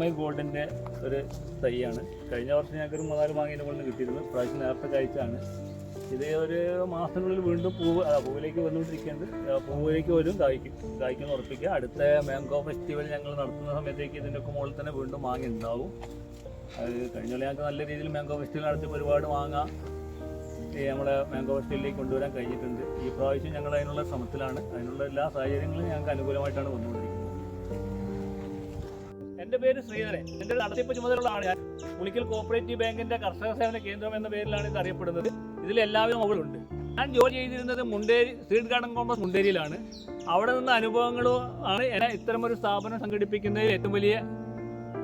My ഗോൾഡിന്റെ ഒരു തൈയാണ്. കഴിഞ്ഞ വർഷം ഞങ്ങൾക്ക് ഒരു മൂന്നാൽ മാങ്ങേന്റെ കൊണ്ട് കിട്ടിയിരുന്നു. പ്രാവശ്യം നേരത്തെ കഴിച്ചാണ്. ഇത് ഒരു മാസത്തിനുള്ളിൽ വീണ്ടും പൂവ് പൂവിലേക്ക് വന്നുകൊണ്ടിരിക്കുന്നുണ്ട് പൂവിലേക്ക് വരും കായ്ക്കും കായ്ക്കുന്ന ഉറപ്പിക്കുക. അടുത്ത മാംഗോ ഫെസ്റ്റിവൽ ഞങ്ങൾ നടത്തുന്ന സമയത്തേക്ക് ഇതിന്റെ ഒക്കെ മുകളിൽ തന്നെ വീണ്ടും മാങ്ങ ഉണ്ടാവും. അത് കഴിഞ്ഞ ഞങ്ങൾക്ക് നല്ല രീതിയിൽ മാംഗോ ഫെസ്റ്റിവൽ നടത്തിയപ്പോൾ ഒരുപാട് മാങ്ങ നമ്മുടെ മാംഗോ ഫെസ്റ്റിവലിലേക്ക് കൊണ്ടുവരാൻ കഴിഞ്ഞിട്ടുണ്ട്. ഈ പ്രാവശ്യം ഞങ്ങൾ അതിനുള്ള ശ്രമത്തിലാണ്. അതിനുള്ള എല്ലാ സാഹചര്യങ്ങളും ഞങ്ങൾക്ക് അനുകൂലമായിട്ടാണ് വന്നുകൊണ്ടിരിക്കുന്നത്. എന്റെ പേര് ശ്രീധരൻ. എന്റെ നടത്തിപ്പ് ചുമതലയുള്ള ആണ് ഞാൻ. പുളിക്കൽ കോപ്പറേറ്റീവ് ബാങ്കിന്റെ കർഷക സേവന കേന്ദ്രം എന്ന പേരിലാണ് ഇത് അറിയപ്പെടുന്നത്. ഇതിൽ എല്ലാവരും അവളുണ്ട് ഞാൻ ജോലി ചെയ്തിരുന്നത് മുണ്ടേരി സ്ട്രീറ്റ് ഗാർഡൻ കോംപ്ലക്സ് മുണ്ടേരിയിലാണ്. അവിടെ നിന്ന് അനുഭവങ്ങളും ആണ് എന്നെ ഇത്തരമൊരു സ്ഥാപനം സംഘടിപ്പിക്കുന്നതിൽ ഏറ്റവും വലിയ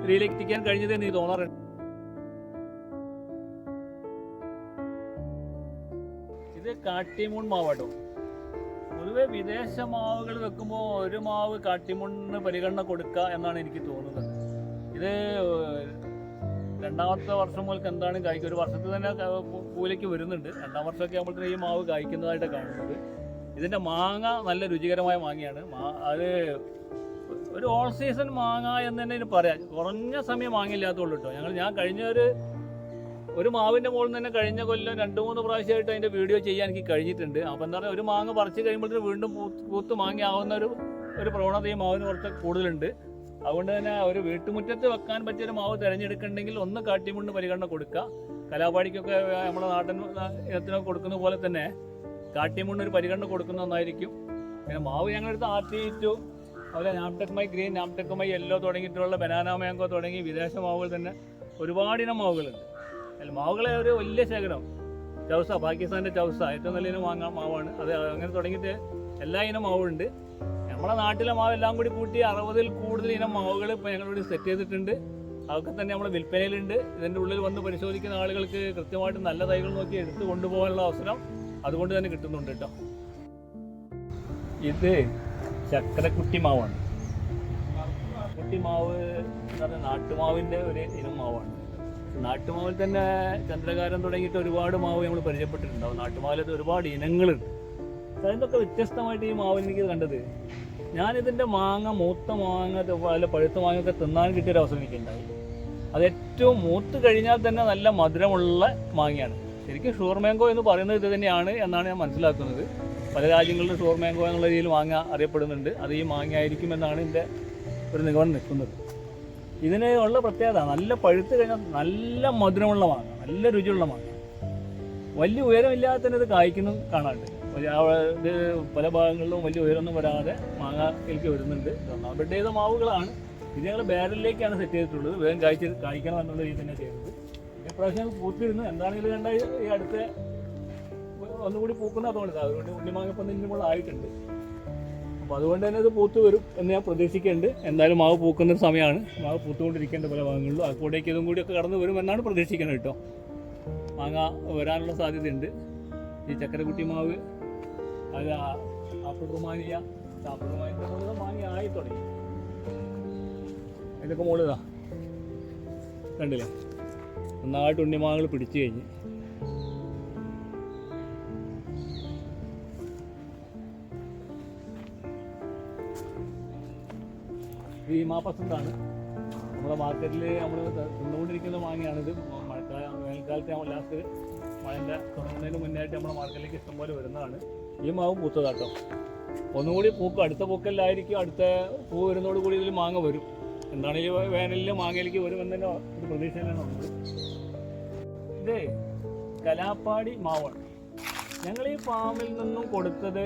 രീതിയിലെത്തിക്കാൻ കഴിഞ്ഞത് എന്ന് തോന്നാറുണ്ട്. ഇത് കാട്ടിമൂൺ മാവാട്ടോ. പൊതുവെ വിദേശ മാവുകൾ വെക്കുമ്പോൾ ഒരു മാവ് കാട്ടിമൂണിന് പരിഗണന കൊടുക്കുക എന്നാണ് എനിക്ക് തോന്നുന്നത്. ഇത് രണ്ടാമത്തെ വർഷം മുതൽക്ക് എന്താണ് കായ്ക്കുക ഒരു വർഷത്തിൽ തന്നെ പൂലയ്ക്ക് വരുന്നുണ്ട്. രണ്ടാം വർഷമൊക്കെ ആകുമ്പോഴത്തേക്കും ഈ മാവ് കായ്ക്കുന്നതായിട്ട് കാണുന്നത് ഇതിന്റെ മാങ്ങ നല്ല രുചികരമായ മാങ്ങയാണ്. അത് ഒരു ഓൾ സീസൺ മാങ്ങ എന്ന് തന്നെ ഇതിന് പറയാം. കുറഞ്ഞ സമയം മാങ്ങയില്ലാത്തുള്ളൂ കേട്ടോ ഞങ്ങൾ ഞാൻ കഴിഞ്ഞ ഒരു ഒരു മാവിന്റെ മുകളിൽ തന്നെ കഴിഞ്ഞ കൊല്ലം രണ്ട് മൂന്ന് പ്രാവശ്യമായിട്ട് അതിന്റെ വീഡിയോ ചെയ്യാൻ എനിക്ക് കഴിഞ്ഞിട്ടുണ്ട്. അപ്പോൾ എന്താ പറയുക ഒരു മാങ്ങ പറിച്ച് കഴിയുമ്പോഴത്തേക്ക് വീണ്ടും പൂത്ത് മാങ്ങയാവുന്ന ഒരു ഒരു പ്രവണത ഈ മാവിന് കുറച്ച് കൂടുതലുണ്ട്. അതുകൊണ്ട് തന്നെ ഒരു വീട്ടുമുറ്റത്ത് വെക്കാൻ പറ്റിയൊരു മാവ് തിരഞ്ഞെടുക്കണമെങ്കിൽ ഒന്ന് കാട്ടിമുണ്ട് പരിഗണന കൊടുക്കുക. കലാപാടിക്കൊക്കെ നമ്മുടെ നാടൻ ഇനത്തിനൊക്കെ കൊടുക്കുന്ന പോലെ തന്നെ കാട്ടിമുണ്ട് ഒരു പരിഗണന കൊടുക്കുന്ന ഒന്നായിരിക്കും. പിന്നെ മാവ് ഞങ്ങളെടുത്ത് ആർ ടി ടു അതുപോലെ നാംടെക്കുമായി ഗ്രീൻ നാംടെക്കുമായി യെല്ലോ തുടങ്ങിയിട്ടുള്ള ബനാന മാങ്കോ തുടങ്ങി വിദേശ മാവുകൾ തന്നെ ഒരുപാട് ഇനം മാവുകളുണ്ട്. മാവുകളെ ഒരു വലിയ ശേഖരം. ചൗസ പാകിസ്ഥാന്റെ ചൗസ ഏറ്റവും നല്ല ഇനം മാവാണ്. അത് അങ്ങനെ തുടങ്ങിയിട്ട് എല്ലാ ഇനം മാവുണ്ട്. നമ്മുടെ നാട്ടിലെ മാവ് എല്ലാം കൂടി കൂട്ടി അറുപതിൽ കൂടുതൽ ഇനം മാവുകൾ ഇപ്പോൾ ഞങ്ങളിവിടെ സെറ്റ് ചെയ്തിട്ടുണ്ട്. അതൊക്കെ തന്നെ നമ്മുടെ വിൽപ്പനയിലുണ്ട്. ഇതിന്റെ ഉള്ളിൽ വന്ന് പരിശോധിക്കുന്ന ആളുകൾക്ക് കൃത്യമായിട്ട് നല്ല തൈകൾ നോക്കി എടുത്ത് കൊണ്ടുപോകാനുള്ള അവസരം അതുകൊണ്ട് തന്നെ കിട്ടുന്നുണ്ട് കേട്ടോ. ഇത് ചക്കരക്കുട്ടി മാവാണ്. കുട്ടി മാവ് എന്ന് പറഞ്ഞാൽ നാട്ടുമാവിന്റെ ഒരു ഇനം മാവാണ്. നാട്ടുമാവിൽ തന്നെ ചന്ദ്രകാരം തുടങ്ങിയിട്ട് ഒരുപാട് മാവ് നമ്മൾ പരിചയപ്പെട്ടിട്ടുണ്ടാവും. നാട്ടുമാവിലത് ഒരുപാട് ഇനങ്ങളുണ്ട്. അതിന്റെ അതിന്റെയൊക്കെ വ്യത്യസ്തമായിട്ട് ഈ മാവിൽ എനിക്ക് കണ്ടത് ഞാനിതിന്റെ മാങ്ങ മൂത്ത മാങ്ങ അല്ല പഴുത്ത മാങ്ങ ഒക്കെ തിന്നാൻ കിട്ടിയൊരു അവസരം എനിക്കുണ്ടായി അത് ഏറ്റവും മൂത്ത് കഴിഞ്ഞാൽ തന്നെ നല്ല മധുരമുള്ള മാങ്ങയാണ്. ശരിക്കും ഷുവർ മാംഗോ എന്ന് പറയുന്നത് ഇത് തന്നെയാണ് എന്നാണ് ഞാൻ മനസ്സിലാക്കുന്നത്. പല രാജ്യങ്ങളിലും ഷുവർ മാംഗോ എന്നുള്ള രീതിയിൽ മാങ്ങ അറിയപ്പെടുന്നുണ്ട്. അത് ഈ മാങ്ങ ആയിരിക്കും എന്നാണ് എന്റെ ഒരു നിഗമനം നിൽക്കുന്നത്. ഇതിന് ഉള്ള പ്രത്യേകത നല്ല പഴുത്ത് കഴിഞ്ഞാൽ നല്ല മധുരമുള്ള മാങ്ങ നല്ല രുചിയുള്ള മാങ്ങ. വലിയ ഉയരമില്ലാതെ തന്നെ ഇത് കായ്ക്കുന്നു കാണാറുണ്ട്. ഇത് പല ഭാഗങ്ങളിലും വലിയ ഉയരൊന്നും വരാതെ മാങ്ങ എനിക്ക് വരുന്നുണ്ട്. അവരുടെ ചെയ്ത മാവുകളാണ്. ഇത് ഞങ്ങൾ ബാരലിലേക്കാണ് സെറ്റ് ചെയ്തിട്ടുള്ളത്. വേഗം കായ്ച്ച് കായ്ക്കണം എന്നുള്ള രീതി തന്നെ ചെയ്തത് ഇപ്രാവശ്യം പൂത്തിരുന്നു. എന്താണെങ്കിലും കണ്ട ഈ അടുത്ത ഒന്നുകൂടി പൂക്കുന്ന അതുകൊണ്ട് അതുകൊണ്ട് ഉണ്ണിമാങ്ങപ്പം ആയിട്ടുണ്ട്. അപ്പോൾ അതുകൊണ്ട് തന്നെ ഇത് പൂത്ത് വരും എന്ന് ഞാൻ പ്രതീക്ഷിക്കുന്നുണ്ട്. എന്തായാലും മാവ് പൂക്കുന്ന സമയമാണ്. മാവ് പൂത്തുകൊണ്ടിരിക്കേണ്ട പല ഭാഗങ്ങളിലും. അക്കൂടേക്ക് ഇതും കൂടിയൊക്കെ കടന്നു വരും എന്നാണ് പ്രതീക്ഷിക്കുന്നത് കേട്ടോ. മാങ്ങ വരാനുള്ള സാധ്യതയുണ്ട്. ഈ ചക്കരക്കുട്ടി മാവ് അത് ആപ്പിൾ റുമാനിയ ആപ്പിൾ റുമാനിയുടെ മുകളിൽ ആയി തുടങ്ങി. അതിന്റെയൊക്കെ മുകളിലാ കണ്ടില്ലേ? നന്നായിട്ട് ഉണ്ണിമാങ്ങൾ പിടിച്ചു കഴിഞ്ഞ്. ഇത് ഈ മാപ്പസന്താണ് നമ്മുടെ മാർക്കറ്റിൽ നമ്മൾ തിന്നുകൊണ്ടിരിക്കുന്ന മാങ്ങയാണിത്. മഴക്കാലം വേനൽക്കാലത്ത് നമ്മൾ ലാസ്റ്റ് മഴന്റെ തുടങ്ങുന്നതിന് മുന്നായിട്ട് നമ്മുടെ മാർക്കറ്റിലേക്ക് ഇഷ്ടംപോലെ വരുന്നതാണ്. ഈ മാവ് പൂത്തതാട്ടോ. ഒന്നുകൂടി പൂക്ക് അടുത്ത പൂക്കലിലായിരിക്കും അടുത്ത പൂ വരുന്നതോട് കൂടി ഇതിൽ മാങ്ങ വരും. എന്താണ് ഈ വേനലിൽ മാങ്ങയിലേക്ക് വരുമെന്നതിന്റെ ഒരു പ്രതീക്ഷയിലാണ് ഉള്ളത് ഇതേ കലാപ്പാടി മാവാണ്. ഞങ്ങൾ ഈ ഫാമിൽ നിന്നും കൊടുത്തത്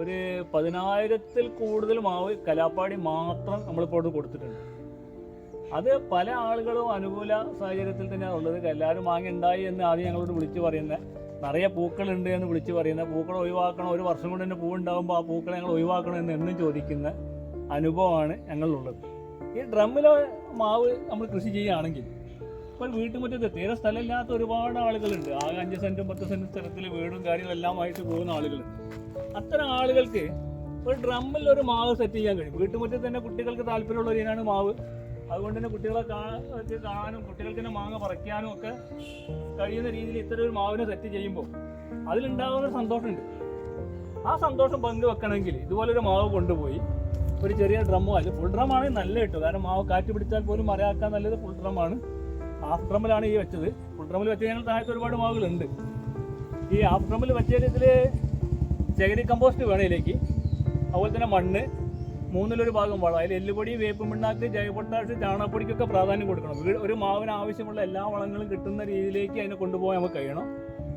ഒരു പതിനായിരത്തിൽ കൂടുതൽ മാവ് കലാപ്പാടി മാത്രം നമ്മളിപ്പോൾ കൊടുത്തിട്ടുണ്ട്. അത് പല ആളുകളും അനുകൂല സാഹചര്യത്തിൽ തന്നെയാണ് ഉള്ളത്. എല്ലാവരും മാങ്ങയുണ്ടായി എന്ന് ആദ്യം ഞങ്ങളോട് വിളിച്ചു പറയുന്നത് നിറയെ പൂക്കളുണ്ട് എന്ന് വിളിച്ചു പറയുന്നത് പൂക്കൾ ഒഴിവാക്കണം. ഒരു വർഷം കൊണ്ട് തന്നെ പൂ ഉണ്ടാകുമ്പോൾ ആ പൂക്കളെ ഞങ്ങൾ ഒഴിവാക്കണം എന്ന് എന്നും ചോദിക്കുന്ന അനുഭവമാണ് ഞങ്ങളിലുള്ളത് ഈ ഡ്രമ്മിലെ മാവ് നമ്മൾ കൃഷി ചെയ്യുകയാണെങ്കിൽ ഇപ്പോൾ വീട്ടുമുറ്റത്ത് തീരെ സ്ഥലമില്ലാത്ത ഒരുപാട് ആളുകളുണ്ട്. ആ അഞ്ച് സെന്റും പത്ത് സെന്റും സ്ഥലത്തിൽ വീടും കാര്യങ്ങളും എല്ലാമായിട്ട് പോകുന്ന ആളുകളുണ്ട്. അത്തരം ആളുകൾക്ക് ഒരു ഡ്രമ്മിൽ ഒരു മാവ് സെറ്റ് ചെയ്യാൻ കഴിയും. വീട്ടുമുറ്റത്ത് തന്നെ കുട്ടികൾക്ക് താല്പര്യമുള്ള ഒരു ഇനാണ് മാവ് അതുകൊണ്ട് തന്നെ കുട്ടികളെ കാണാനും കുട്ടികൾക്ക് തന്നെ മാങ്ങ പറിക്കാനും ഒക്കെ കഴിയുന്ന രീതിയിൽ ഇത്തരം ഒരു മാവിനെ സെറ്റ് ചെയ്യുമ്പോൾ അതിലുണ്ടാകുന്ന സന്തോഷമുണ്ട്. ആ സന്തോഷം പങ്കുവെക്കണമെങ്കിൽ ഇതുപോലൊരു മാവ് കൊണ്ടുപോയി ഒരു ചെറിയ ഡ്രമ്മോ അല്ല ഫുൾ ഡ്രം ആണെങ്കിൽ നല്ല കിട്ടും കാരണം മാവ് കാറ്റ് പിടിച്ചാൽ പോലും മറയാക്കാൻ നല്ലത് ഫുൾ ഡ്രം ആണ്. ഹാഫ് ഡ്രമ്മിലാണ് ഈ വെച്ചത്. ഫുൾ ഡ്രമ്മിൽ വെച്ച് കഴിഞ്ഞാൽ താഴത്ത് ഒരുപാട് മാവുകളുണ്ട്. ഈ ഹാഫ് ഡ്രമ്മിൽ വെച്ചതിൽ ഇതിൽ ചകിരി കമ്പോസ്റ്റ് വേണം ഇതിലേക്ക്. അതുപോലെ തന്നെ മണ്ണ് മൂന്നിലൊരു ഭാഗം വളം അതിൽ എല്ലുപൊടി വേപ്പ് മിണ്ണാക്ക് ജൈവപ്പൊട്ടാഷ് ചാണകപ്പൊടിക്കൊക്കെ പ്രാധാന്യം കൊടുക്കണം. വീട് ഒരു മാവിന് ആവശ്യമുള്ള എല്ലാ വളങ്ങളും കിട്ടുന്ന രീതിയിലേക്ക് അതിനെ കൊണ്ടുപോകാൻ നമുക്ക് കഴിയണം.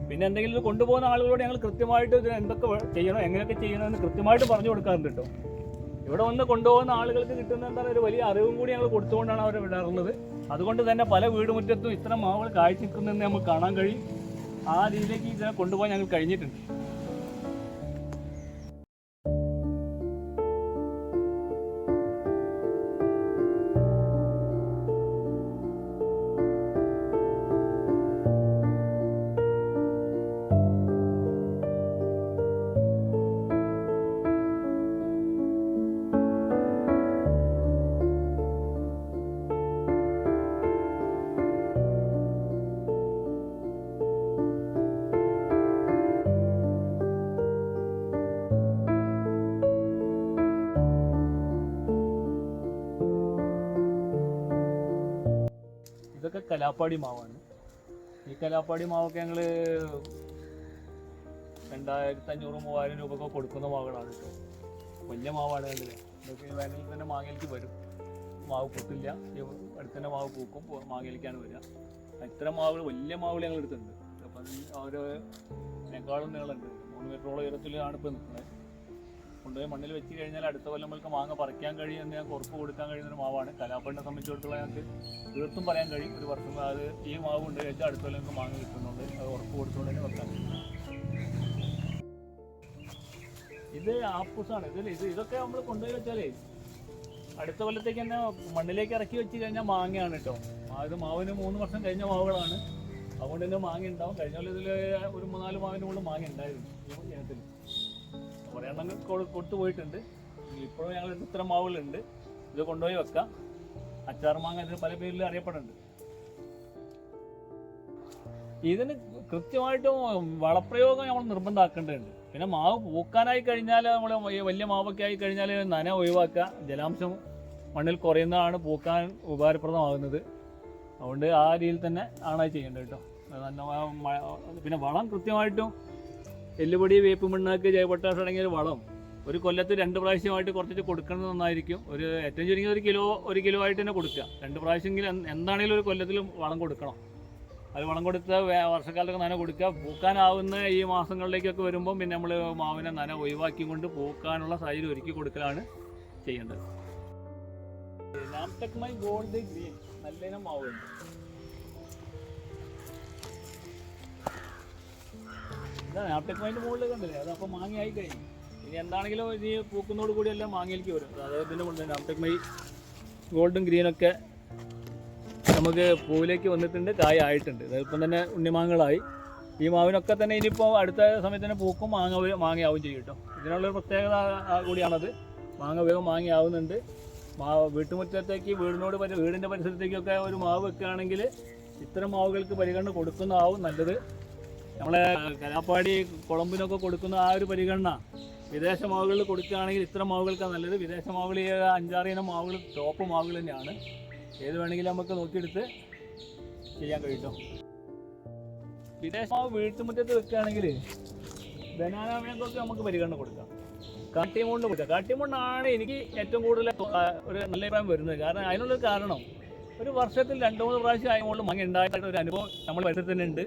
പിന്നെ എന്തെങ്കിലും കൊണ്ടുപോകുന്ന ആളുകളോട് ഞങ്ങൾ കൃത്യമായിട്ട് ഇതിന് എന്തൊക്കെ ചെയ്യണം എങ്ങനെയൊക്കെ ചെയ്യണമെന്ന് കൃത്യമായിട്ട് പറഞ്ഞു കൊടുക്കാറുണ്ട് കേട്ടോ. ഇവിടെ വന്ന് കൊണ്ടുപോകുന്ന ആളുകൾക്ക് കിട്ടുന്ന എന്താണ് ഒരു വലിയ അറിവും കൂടി ഞങ്ങൾ കൊടുത്തുകൊണ്ടാണ് അവരെ വിടാറുള്ളത്. അതുകൊണ്ട് തന്നെ പല വീടുമുറ്റത്തും ഇത്തരം മാവുകൾ കാഴ്ച നിൽക്കുന്നതെന്ന് നമുക്ക് കാണാൻ കഴിയും. ആ രീതിയിലേക്ക് ഇതിനെ കൊണ്ടുപോകാൻ ഞങ്ങൾ കഴിഞ്ഞിട്ടുണ്ട്. കലാപ്പാടി മാവാണ്. ഈ കലാപ്പാടി മാവൊക്കെ ഞങ്ങൾ രണ്ടായിരത്തി അഞ്ഞൂറ് മൂവായിരം രൂപയൊക്കെ കൊടുക്കുന്ന മാവുകളാണ് കേട്ടോ. വലിയ മാവാണ് കണ്ടില്ലേ ഇതൊക്കെ വേനലിൽ തന്നെ മാങ്ങയിലേക്ക് വരും. മാവ് പൂത്തില്ല ഈ അടുത്ത് തന്നെ മാവ് പൂക്കും. മാങ്ങയിലേക്കാണ് വരിക. ഇത്തരം മാവുകൾ വലിയ മാവുകൾ ഞങ്ങൾ എടുത്തിട്ടുണ്ട് അപ്പം അവർ അതിനേക്കാളും നീളമുണ്ട്. മൂന്ന് മീറ്ററോളം ഉയരത്തിലാണ് ഇപ്പോൾ നിൽക്കുന്നത് കൊണ്ടുപോയി മണ്ണിൽ വെച്ച് കഴിഞ്ഞാൽ അടുത്ത കൊല്ലം മുതൽക്ക് മാങ്ങ പറിക്കാൻ കഴിയും എന്ന് ഞങ്ങൾക്ക് ഉറപ്പ് കൊടുക്കാൻ കഴിയുന്ന ഒരു മാവാണ്. കലാപ്പണ്ണിനെ സംബന്ധിച്ചിടത്തോളം ഞങ്ങൾക്ക് തീർത്തും പറയാൻ കഴിയും. ഒരു വർഷം അത് ഈ മാവ് കൊണ്ട് കഴിച്ചാൽ അടുത്ത കൊല്ലം മാങ്ങ കിട്ടുന്നുണ്ട്. അത് ഉറപ്പ് കൊടുത്തുകൊണ്ട് തന്നെ വെക്കാൻ കഴിയും. ഇത് ആപ്പൂസാണ്. ഇതിൽ ഇത് ഇതൊക്കെ നമ്മൾ കൊണ്ടുപോയി വെച്ചാലേ അടുത്ത കൊല്ലത്തേക്ക് തന്നെ മണ്ണിലേക്ക് ഇറക്കി വെച്ച് കഴിഞ്ഞാൽ മാങ്ങയാണ് കേട്ടോ. അത് മാവിന് മൂന്ന് വർഷം കഴിഞ്ഞ മാവുകളാണ്. അതുകൊണ്ട് തന്നെ മാങ്ങ ഉണ്ടാവും. കഴിഞ്ഞ കൊല്ലം ഇതിൽ ഒരു മൂന്നാൽ മാവിന്റെ മുകളിൽ മാങ്ങ ഉണ്ടായിരുന്നു. ഇനത്തിൽ കുറേ എണ്ണം കൊ- കൊടുത്തു പോയിട്ടുണ്ട് ഇപ്പോഴും ഞങ്ങൾ ഇത്തരം മാവുകളുണ്ട് ഇത് കൊണ്ടുപോയി വെക്കാം. അച്ചാർ മാങ്ങ ഇതിന് പല പേരിൽ അറിയപ്പെടുന്നുണ്ട്. ഇതിന് കൃത്യമായിട്ട് വളപ്രയോഗം നമ്മൾ നിർബന്ധമാക്കേണ്ടതുണ്ട്. പിന്നെ മാവ് പൂക്കാനായി കഴിഞ്ഞാൽ നമ്മൾ വലിയ മാവൊക്കെ ആയി കഴിഞ്ഞാൽ നന ഒഴിവാക്കുക. ജലാംശം മണ്ണിൽ കുറയുന്നതാണ് പൂക്കാൻ ഉപകാരപ്രദമാകുന്നത്. അതുകൊണ്ട് ആ രീതിയിൽ തന്നെ ആണ് ചെയ്യേണ്ടത് കേട്ടോ. നല്ല പിന്നെ വളം കൃത്യമായിട്ടും എല്ലുപൊടി വേപ്പ് മണ്ണാക്ക് ജൈവട്ടാഷ് അടങ്ങിയ ഒരു വളം ഒരു കൊല്ലത്ത് രണ്ട് പ്രാവശ്യമായിട്ട് കുറച്ചിട്ട് കൊടുക്കുന്നത് നന്നായിരിക്കും. ഒരു ഏറ്റവും ചുരുങ്ങിയത് ഒരു കിലോ ഒരു കിലോ ആയിട്ട് തന്നെ കൊടുക്കുക. രണ്ട് പ്രാവശ്യമെങ്കിലും എന്ത് എന്താണെങ്കിലും ഒരു കൊല്ലത്തിലും വളം കൊടുക്കണം. അത് വളം കൊടുത്ത് വർഷക്കാലത്തൊക്കെ നന കൊടുക്കുക. പൂക്കാനാവുന്ന ഈ മാസങ്ങളിലേക്കൊക്കെ വരുമ്പം പിന്നെ നമ്മൾ മാവിനെ നന ഒഴിവാക്കി കൊണ്ട് പൂക്കാനുള്ള സാഹചര്യം ഒരുക്കി കൊടുക്കലാണ് ചെയ്യേണ്ടത്. Gold green. നല്ല ഇനം മാവുണ്ട്. ഇതാ നാംടെക് മൈന്റെ മുകളിൽ കണ്ടില്ലേ? അത് മാങ്ങയായി കഴിഞ്ഞു ഇനി എന്താണെങ്കിലും പൂക്കുന്നോട് മാങ്ങയിലേക്ക് വരും. മൈ ഗോൾഡും ഗ്രീനൊക്കെ നമുക്ക് പൂവിലേക്ക് വന്നിട്ടുണ്ട് കായ ആയിട്ടുണ്ട്. ഇപ്പം തന്നെ ഉണ്ണിമാങ്ങകളായി. ഈ മാവിനൊക്കെ തന്നെ ഇനിയിപ്പോൾ അടുത്ത സമയത്ത് തന്നെ പൂക്കും മാങ്ങ മാങ്ങയാവും ചെയ്യും കേട്ടോ. ഇതിനുള്ളൊരു പ്രത്യേകത കൂടിയാണത്. മാങ്ങ വേഗം മാങ്ങയാവുന്നുണ്ട്. മാവ് വീട്ടുമുറ്റത്തേക്ക് വീടിനോട് പരി വീടിന്റെ പരിസരത്തേക്കൊക്കെ ഒരു മാവ് വെക്കുകയാണെങ്കിൽ ഇത്തരം മാവുകൾക്ക് പരിഗണന കൊടുക്കുന്നതാവും നല്ലത്. നമ്മളെ കലാപ്പാടി കുളമ്പിനൊക്കെ കൊടുക്കുന്ന ആ ഒരു പരിഗണന വിദേശ മാവുകളിൽ കൊടുക്കുകയാണെങ്കിൽ ഇത്തരം മാവുകൾക്കാണ് നല്ലത്. വിദേശ മാവുകൾ ഈ അഞ്ചാറ് ഇനം മാവുകൾ ടോപ്പ് മാവുകൾ തന്നെയാണ്. ഏത് വേണമെങ്കിലും നമുക്ക് നോക്കിയെടുത്ത് ചെയ്യാൻ കഴിയും വിദേശ മാവ് വീട്ടുമുറ്റത്ത് വെക്കുകയാണെങ്കിൽ ബനാന മേക്കൊക്കെ നമുക്ക് പരിഗണന കൊടുക്കാം. കാട്ടിമൂണ്ട് കൊടുക്കാം. കാട്ടിമൂണ്ടാണ് എനിക്ക് ഏറ്റവും കൂടുതൽ ഒരു നല്ല അഭിപ്രായം വരുന്നത്. കാരണം അതിനുള്ളൊരു കാരണം ഒരു വർഷത്തിൽ രണ്ട് മൂന്ന് പ്രാവശ്യം മുകളിൽ മങ്ങ ഒരു അനുഭവം നമ്മൾ പരിസരത്ത്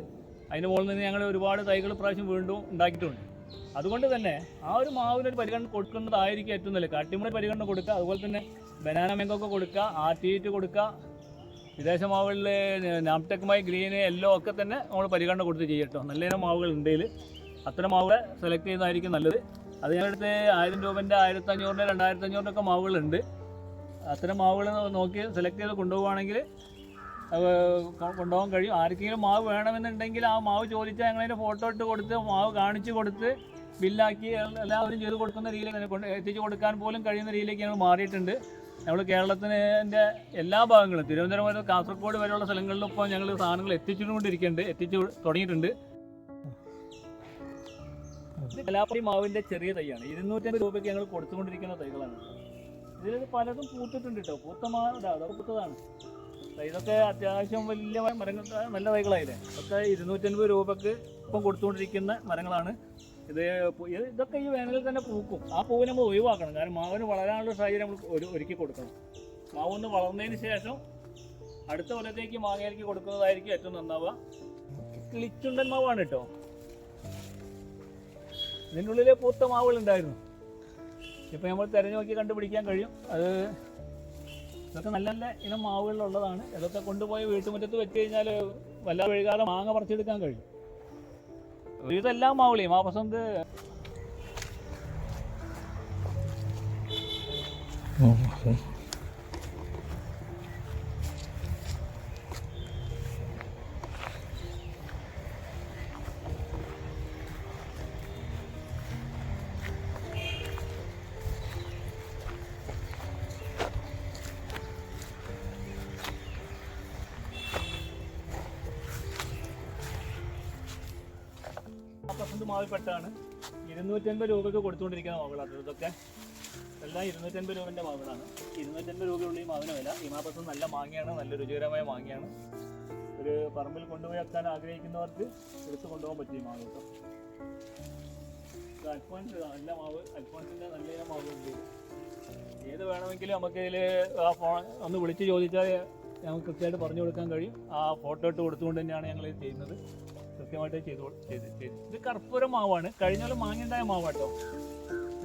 അതിന് മുകളിൽ നിന്ന് ഞങ്ങൾ ഒരുപാട് തൈകൾ പ്രാവശ്യം വീണ്ടും ഉണ്ടാക്കിയിട്ടുണ്ട്. അതുകൊണ്ട് തന്നെ ആ ഒരു മാവിനൊരു പരിഗണന കൊടുക്കുന്നതായിരിക്കും ഏറ്റവും നല്ല കാട്ടിമുള പരിഗണന കൊടുക്കുക അതുപോലെ തന്നെ ബനാന മെങ്കൊക്കെ കൊടുക്കുക ആർട്ടിയേറ്റ് കൊടുക്കുക വിദേശ മാവുകളിൽ നാംടെക്കുമായി ഗ്രീന് എല്ലോ ഒക്കെ തന്നെ നമ്മൾ പരിഗണന കൊടുത്ത് ചെയ്യട്ടോ നല്ല മാവുകൾ ഉണ്ടെങ്കിൽ അത്തരം മാവുകളെ സെലക്ട് ചെയ്യുന്നതായിരിക്കും നല്ലത്. അത് ഞങ്ങളുടെ ആയിരം രൂപന്റെ ആയിരത്തി അഞ്ഞൂറിന്റെ രണ്ടായിരത്തി അഞ്ഞൂറിന്റെ ഒക്കെ മാവുകളുണ്ട്. അത്തരം മാവുകൾ നോക്കി സെലക്ട് ചെയ്ത് കൊണ്ടുപോവുകയാണെങ്കിൽ അത് കൊ- കൊണ്ടുപോകാൻ കഴിയും. ആർക്കെങ്കിലും മാവ് വേണമെന്നുണ്ടെങ്കിൽ ആ മാവ് ചോദിച്ചാൽ ഞങ്ങളതിന്റെ ഫോട്ടോ ഇട്ട് കൊടുത്ത് മാവ് കാണിച്ചു കൊടുത്ത് ബില്ലാക്കി എല്ലാവരും ചെയ്ത് കൊടുക്കുന്ന രീതിയിൽ കൊണ്ട് എത്തിച്ചു കൊടുക്കാൻ പോലും കഴിയുന്ന രീതിയിലേക്ക് ഞങ്ങൾ മാറിയിട്ടുണ്ട്. നമ്മൾ കേരളത്തിന്റെ എല്ലാ ഭാഗങ്ങളും തിരുവനന്തപുരം മുതൽ കാസർഗോഡ് വരെയുള്ള സ്ഥലങ്ങളിലും ഇപ്പോൾ ഞങ്ങൾ സാധനങ്ങൾ എത്തിച്ചുകൊണ്ടിരിക്കുന്നുണ്ട് എത്തിച്ചു തുടങ്ങിയിട്ടുണ്ട്. കലാപ്പടി മാവിന്റെ ചെറിയ തൈയാണ്. ഇരുന്നൂറ്റമ്പത് രൂപയ്ക്ക് ഞങ്ങൾ കൊടുത്തുകൊണ്ടിരിക്കുന്ന തൈകളാണ്. ഇതിൽ പലതും പൂത്തിട്ടുണ്ട് കേട്ടോ പൂത്ത മാവ് പൂത്തതാണ്. ഇതൊക്കെ അത്യാവശ്യം വലിയ മരങ്ങൾ നല്ല തൈകളായില്ലേ ഇതൊക്കെ ഇരുന്നൂറ്റൻപത് രൂപക്ക് ഇപ്പം കൊടുത്തുകൊണ്ടിരിക്കുന്ന മരങ്ങളാണ്. ഇത് ഇതൊക്കെ ഈ വേനലിൽ തന്നെ പൂക്കും. ആ പൂവിനെ നമ്മൾ ഒഴിവാക്കണം. കാരണം മാവിന് വളരാനുള്ള സാഹചര്യം നമ്മൾ ഒരു ഒരുക്കി കൊടുക്കണം. മാവ് ഒന്ന് വളർന്നതിന് ശേഷം അടുത്ത കൊല്ലത്തേക്ക് മാങ്ങയിലേക്ക് കൊടുക്കുന്നതായിരിക്കും ഏറ്റവും നന്നാവുക. കിളിച്ചുണ്ടൻ മാവാണ് കേട്ടോ. ഇതിന്റെ ഉള്ളിൽ പൂത്ത മാവുകൾ ഉണ്ടായിരുന്നു ഇപ്പം നമ്മൾ തിരഞ്ഞു നോക്കി കണ്ടുപിടിക്കാൻ കഴിയും. അത് ഇതൊക്കെ നല്ല നല്ല ഇനം മാവുകളിലുള്ളതാണ്. ഇതൊക്കെ കൊണ്ടുപോയി വീട്ടുമുറ്റത്ത് വെച്ച് കഴിഞ്ഞാൽ വല്ലാതെ വഴുകാതെ മാങ്ങ പറിച്ചെടുക്കാൻ കഴിയും. ഇതെല്ലാം മാവുളി മാപസന്ത് മാപസന്ത് മാവിൽപ്പെട്ടാണ് ഇരുന്നൂറ്റൻപത് രൂപയ്ക്ക് കൊടുത്തുകൊണ്ടിരിക്കുന്ന മാവുകളാണ് ഇതൊക്കെ. എല്ലാം ഇരുന്നൂറ്റൻപത് രൂപന്റെ മാവുകളാണ് ഇരുന്നൂറ്റൻപത് രൂപയുള്ള ഈ മാവിന് വില. ഈ മാപസം നല്ല മാങ്ങയാണ് നല്ല രുചികരമായ മാങ്ങയാണ്. ഒരു പറമ്പിൽ കൊണ്ടുപോയി എത്താൻ ആഗ്രഹിക്കുന്നവർക്ക് എടുത്തു കൊണ്ടുപോകാൻ പറ്റിയ മാവ് കേട്ടോ. അൽഫോൻസ് നല്ല മാവ്. അൽഫോൻസിന്റെ നല്ല മാവുണ്ട്. ഏത് വേണമെങ്കിലും നമുക്ക് ഇതിൽ ആ ഫോൺ ഒന്ന് വിളിച്ച് ചോദിച്ചാൽ ഞങ്ങൾ കൃത്യമായിട്ട് പറഞ്ഞു കൊടുക്കാൻ കഴിയും. ആ ഫോട്ടോ ഇട്ട് കൊടുത്തുകൊണ്ട് തന്നെയാണ് ഞങ്ങൾ ഇത് ചെയ്യുന്നത്. കൃത്യമായിട്ട് ചെയ്തു ചെയ്ത് ഇത് കർപ്പൂരം മാവാണ്. കഴിഞ്ഞ കൊല്ലം മാങ്ങേണ്ടായ മാവാട്ടോ.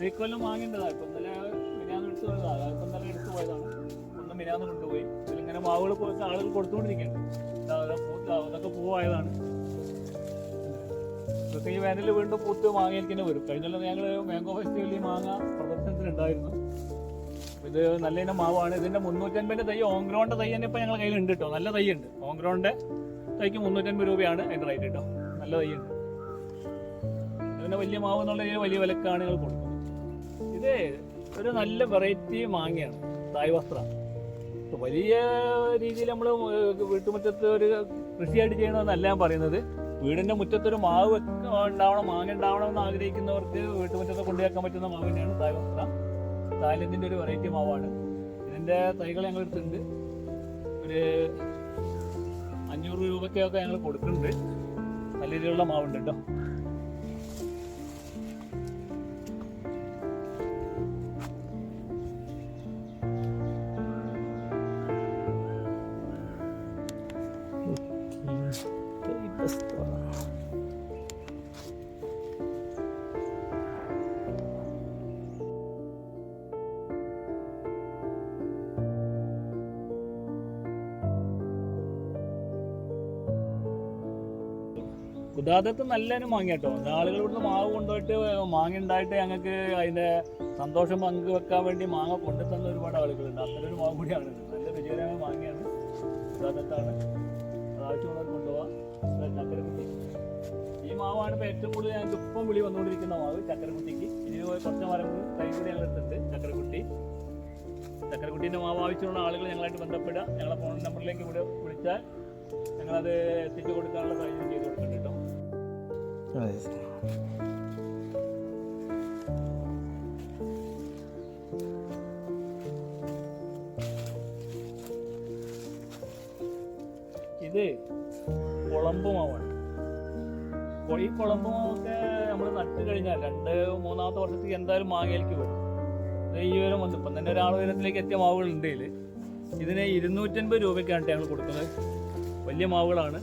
ഈ കൊല്ലം മാങ്ങേണ്ടതാണ് ഇപ്പം ഇന്നലെ മിനാന്ന് എടുത്തു പോയതാണ് ഇപ്പം ഇന്നലെ എടുത്തു പോയതാണ്. ഒന്ന് മിനാന്ന് കൊണ്ടുപോയി. ഇതിലിങ്ങനെ മാവുകൾ പോയിട്ട് ആളുകൾ കൊടുത്തുകൊണ്ടിരിക്കുകയാണ്. അതൊക്കെ പൂവായതാണ്. ഇതൊക്കെ ഈ വേനലിൽ വീണ്ടും പൂത്ത് മാങ്ങയിലേക്ക് തന്നെ വരും. കഴിഞ്ഞ കൊല്ലം ഞങ്ങൾ മാംഗോ ഫെസ്റ്റിവലിൽ മാങ്ങ പ്രദർശനത്തിലുണ്ടായിരുന്നു. ഇത് നല്ല ഇനം മാവാണ്. ഇതിന്റെ മുന്നൂറ്റൻപതിന്റെ തൈ ഓൺഗ്രൗണ്ട് തൈ തന്നെ ഇപ്പൊ ഞങ്ങളുടെ കയ്യിലുണ്ട് കേട്ടോ നല്ല തൈ ഉണ്ട് ഓങ്ക്രോന്റെ തൈക്ക് മുന്നൂറ്റൻപത് രൂപയാണ് അതിന്റെ റേറ്റ് കേട്ടോ നല്ല തൈ ഉണ്ട്. ഇതിന്റെ വലിയ മാവ് എന്നുള്ള വലിയ വിലക്കാണ് ഞങ്ങൾ കൊടുക്കുന്നത്. ഇത് ഒരു നല്ല വെറൈറ്റി മാങ്ങയാണ് തായ് വസ്ത്രം. വലിയ രീതിയിൽ നമ്മൾ വീട്ടുമുറ്റത്ത് ഒരു കൃഷിയായിട്ട് ചെയ്യണമെന്നല്ല ഞാൻ പറയുന്നത്. വീടിന്റെ മുറ്റത്തൊരു മാവ് ഉണ്ടാവണം മാങ്ങ ഉണ്ടാവണം എന്ന് ആഗ്രഹിക്കുന്നവർക്ക് വീട്ടുമുറ്റത്ത് കൊണ്ടുവയ്ക്കാൻ പറ്റുന്ന മാവ് തന്നെയാണ് തായ് വസ്ത്രം. തായ്ലൻഡിന്റെ ഒരു വെറൈറ്റി മാവാണ്. ഇതിന്റെ തൈകൾ ഞങ്ങൾ എടുത്തിട്ടുണ്ട് ഒരു അഞ്ഞൂറ് രൂപയ്ക്കൊക്കെ ഞങ്ങൾ കൊടുക്കുന്നുണ്ട്. നല്ല രീതിയിലുള്ള മാവുണ്ട് കേട്ടോ ഉദാഹരണത്തിന് നല്ലതിന് മാങ്ങ കേട്ടോ. ആളുകൾ ഇവിടുന്ന് മാവ് കൊണ്ടുപോയിട്ട് മാങ്ങ ഉണ്ടായിട്ട് ഞങ്ങൾക്ക് അതിന്റെ സന്തോഷം പങ്കുവെക്കാൻ വേണ്ടി മാങ്ങ കൊണ്ടു തന്ന ഒരുപാട് ആളുകളുണ്ട്. അത്തരം ഒരു മാവ് കൂടിയാണ്. നല്ല രുചികരമായ മാങ്ങയാണ്. അത് ആവശ്യമുള്ളവർ കൊണ്ടുപോകാം ചക്കരക്കുട്ടി. ഈ മാവാണ് ഇപ്പോൾ ഏറ്റവും കൂടുതൽ ഞങ്ങൾക്ക് ഇപ്പം വിളി വന്നുകൊണ്ടിരിക്കുന്ന മാവ് ചക്കരക്കുട്ടിക്ക്. ഇനി കുറച്ച് മരങ്ങൾ തൈ കൂടി ഞങ്ങൾ എടുത്തിട്ടുണ്ട് ചക്കരക്കുട്ടി. ചക്കരക്കുട്ടീന്റെ മാവ് ആവശ്യമുള്ള ആളുകൾ ഞങ്ങളായിട്ട് ബന്ധപ്പെടുക. ഞങ്ങളുടെ ഫോൺ നമ്പറിലേക്ക് കൂടെ വിളിച്ചാൽ ഞങ്ങളത് എത്തിച്ചു കൊടുക്കാനുള്ള സാഹചര്യം ചെയ്ത് കേട്ടോ ഇത് കുളമ്പ് മാവാണ്. ഈ കുളമ്പ് നമ്മൾ നട്ട് കഴിഞ്ഞാൽ രണ്ട് മൂന്നാമത്തെ വർഷത്തേക്ക് എന്തായാലും മാങ്ങയിലേക്ക് വരും. ഈ വരും വന്നു ഇപ്പം തന്നെ ഒരാൾ ഉയരത്തിലേക്ക് എത്തിയ മാവുകൾ ഉണ്ടെങ്കിൽ ഇതിന് ഇരുന്നൂറ്റൻപത് രൂപയ്ക്കാണ് ഞങ്ങൾ കൊടുക്കുന്നത്. വലിയ മാവുകളാണ്.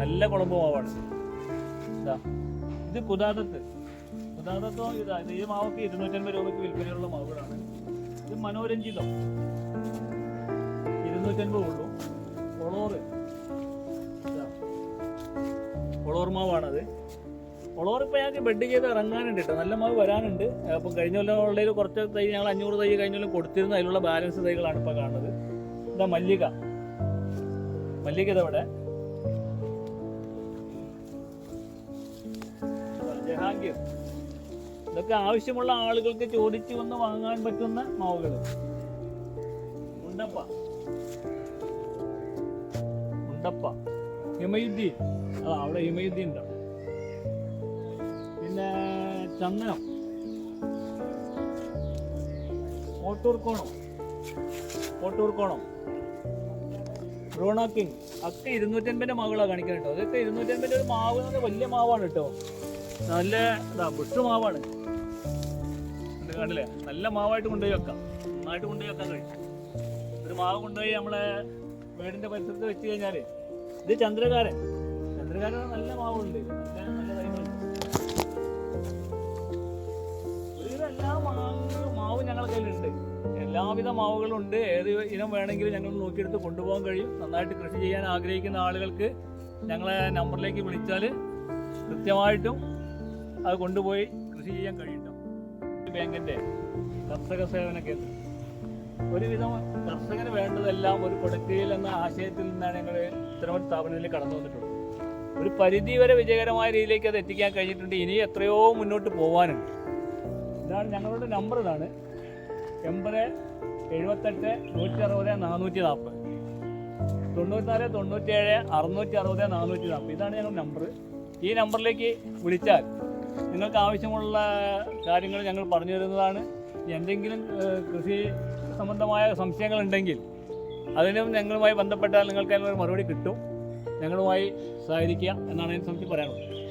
നല്ല കുളമ്പ് മാവാണ്. ഇതാ ഇത് കുതാദത്ത് കുതാദത്തോ ഇതാ ഇത് ഈ മാവൊക്കെ ഇരുന്നൂറ്റൻപത് രൂപയ്ക്ക് വിൽപ്പനയുള്ള മാവുകളാണ്. ഇത് മനോരഞ്ജിതം. ഇരുന്നൂറ്റൻപത് ഉള്ളൂ. ഒളോറ്. ഒളോർ മാവാണത്. ഒളോർ ഇപ്പം ഞങ്ങൾക്ക് ബെഡ് ചെയ്ത് ഇറങ്ങാനുണ്ട് കേട്ടോ നല്ല മാവ് വരാനുണ്ട്. അപ്പം കഴിഞ്ഞ കൊല്ലം ഉള്ളതിൽ കുറച്ച് തൈ ഞങ്ങൾ അഞ്ഞൂറ് തൈ കഴിഞ്ഞ കൊല്ലം കൊടുത്തിരുന്ന. അതിലുള്ള ബാലൻസ് തൈകളാണ് ഇപ്പോൾ കാണുന്നത്. ഇതാ മല്ലിക. മല്ലിക ഇതവിടെ? ഇതൊക്കെ ആവശ്യമുള്ള ആളുകൾക്ക് ചോദിച്ചു വന്ന് വാങ്ങാൻ പറ്റുന്ന മാവുകൾ ഉണ്ടപ്പ ഉണ്ടപ്പ ഹിമയുദ്ദീൻ അതാ അവിടെ ഹിമയുദ്ദീൻ ഉണ്ട്. പിന്നെ ചന്ദനം. Ottoorkonam Ottoorkonam Bruno king. ഒക്കെ ഇരുന്നൂറ്റൻപതിന്റെ മാവുകളാണ് കാണിക്കുന്നത് കേട്ടോ അതൊക്കെ ഇരുന്നൂറ്റൻപതിന്റെ ഒരു മാവ് എന്ന് വലിയ മാവാണ് കേട്ടോ നല്ല ഇതാ ബുഷ് മാവാണ് കണ്ടില്ലേ? നല്ല മാവായിട്ട് കൊണ്ടുപോയി വെക്കാം. നന്നായിട്ട് കൊണ്ടുപോയി വെക്കാൻ കഴിയും ഒരു മാവ് കൊണ്ടുപോയി നമ്മളെ വീടിന്റെ പരിസരത്ത് വെച്ച് കഴിഞ്ഞാൽ ഇത് ചന്ദ്രകാരൻ. ചന്ദ്രകാരൻ നല്ല മാവുണ്ട്. നല്ല നല്ല മാവും ഞങ്ങളുടെ കയ്യിലുണ്ട്. എല്ലാവിധ മാവുകളും ഉണ്ട്. ഏത് ഇനം വേണമെങ്കിലും ഞങ്ങൾ നോക്കിയെടുത്ത് കൊണ്ടുപോകാൻ കഴിയും. നന്നായിട്ട് കൃഷി ചെയ്യാൻ ആഗ്രഹിക്കുന്ന ആളുകൾക്ക് ഞങ്ങളെ നമ്പറിലേക്ക് വിളിച്ചാൽ കൃത്യമായിട്ടും അത് കൊണ്ടുപോയി കൃഷി ചെയ്യാൻ കഴിയും. ബാങ്കിന്റെ കർഷക സേവന കേന്ദ്രം. ഒരുവിധം കർഷകന് വേണ്ടതെല്ലാം ഒരു കൊടുക്കയിൽ എന്ന ആശയത്തിൽ നിന്നാണ് ഞങ്ങൾ ഇത്തരം സ്ഥാപനത്തിൽ കടന്നു വന്നിട്ടുള്ളത്. ഒരു പരിധി വരെ വിജയകരമായ രീതിയിലേക്ക് അത് എത്തിക്കാൻ കഴിഞ്ഞിട്ടുണ്ട്. ഇനി എത്രയോ മുന്നോട്ട് പോകാനുണ്ട് ഇതാണ് ഞങ്ങളുടെ നമ്പർ ഇതാണ്. എൺപത് എഴുപത്തെട്ട് നൂറ്റി അറുപത് നാനൂറ്റി നാൽപ്പത് തൊണ്ണൂറ്റാറ് തൊണ്ണൂറ്റേഴ് അറുന്നൂറ്റി അറുപത് നാനൂറ്റി നാൽപ്പത് ഇതാണ് ഞങ്ങളുടെ നമ്പർ ഈ നമ്പറിലേക്ക് വിളിച്ചാൽ നിങ്ങൾക്ക് ആവശ്യമുള്ള കാര്യങ്ങൾ ഞങ്ങൾ പറഞ്ഞു തരുന്നതാണ്. എന്തെങ്കിലും കൃഷി സംബന്ധമായ സംശയങ്ങളുണ്ടെങ്കിൽ അതിനും ഞങ്ങളുമായി ബന്ധപ്പെട്ടാൽ നിങ്ങൾക്ക് അതിനൊരു മറുപടി കിട്ടും. ഞങ്ങളുമായി സഹകരിക്കുക എന്നാണ് അതിനെ സംബന്ധിച്ച് പറയാനുള്ളത്.